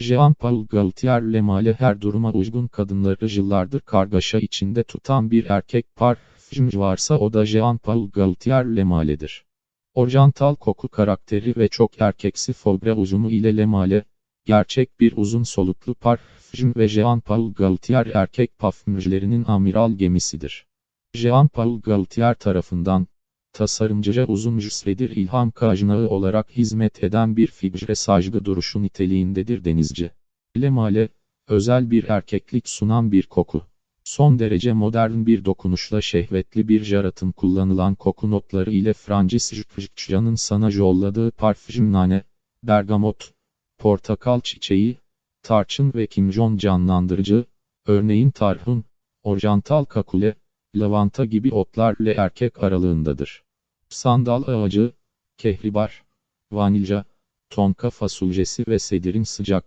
Jean-Paul Gaultier Le Male her duruma uygun kadınları yıllardır kargaşa içinde tutan bir erkek parfüm varsa o da Jean-Paul Gaultier Le Male'dir. Oryantal koku karakteri ve çok erkeksi fobre uzumu ile Le Male, gerçek bir uzun soluklu parfüm ve Jean-Paul Gaultier erkek parfümcülerinin amiral gemisidir. Jean-Paul Gaultier tarafından, tasarımcıca uzun süredir ilham kaynağı olarak hizmet eden bir figüre saygı duruşu niteliğindedir denizci. Le Male, özel bir erkeklik sunan bir koku. Son derece modern bir dokunuşla şehvetli bir jaratın kullanılan koku notları ile Francis Jukjukjan'ın sana yolladığı parfüm nane, bergamot, portakal çiçeği, tarçın ve kimjon canlandırıcı, örneğin tarhun, oryantal kakule, lavanta gibi otlarla erkek aralığındadır. Sandal ağacı, kehribar, vanilya, tonka fasulyesi ve sedirin sıcak,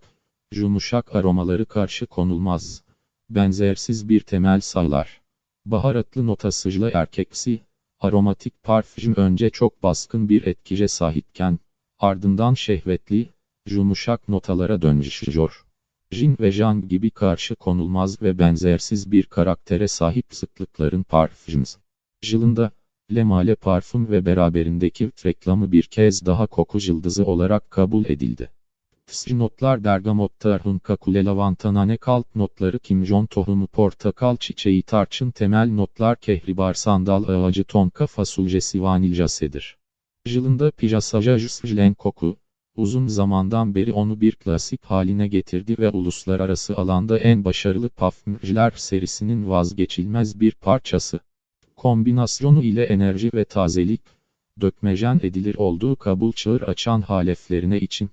yumuşak aromaları karşı konulmaz. Benzersiz bir temel sağlar. Baharatlı notasıyla erkeksi, aromatik parfüm önce çok baskın bir etkice sahipken, ardından şehvetli, yumuşak notalara dönüşüyor. Jin ve Jang gibi karşı konulmaz ve benzersiz bir karaktere sahip sıklıkların parfüms. Yılında, Le Male parfüm ve beraberindeki reklamı bir kez daha koku yıldızı olarak kabul edildi. Tsi notlar bergamot tarhun kakule lavantanane kalp notları kimjon tohumu portakal çiçeği tarçın temel notlar kehribar sandal ağacı tonka fasulyesi vanilyasedir. Yılında piyasaja jüslen koku, uzun zamandan beri onu bir klasik haline getirdi ve uluslararası alanda en başarılı parfümcüler serisinin vazgeçilmez bir parçası. Kombinasyonu ile enerji ve tazelik, dökmejen edilir olduğu kabul çığır açan haleflerine için,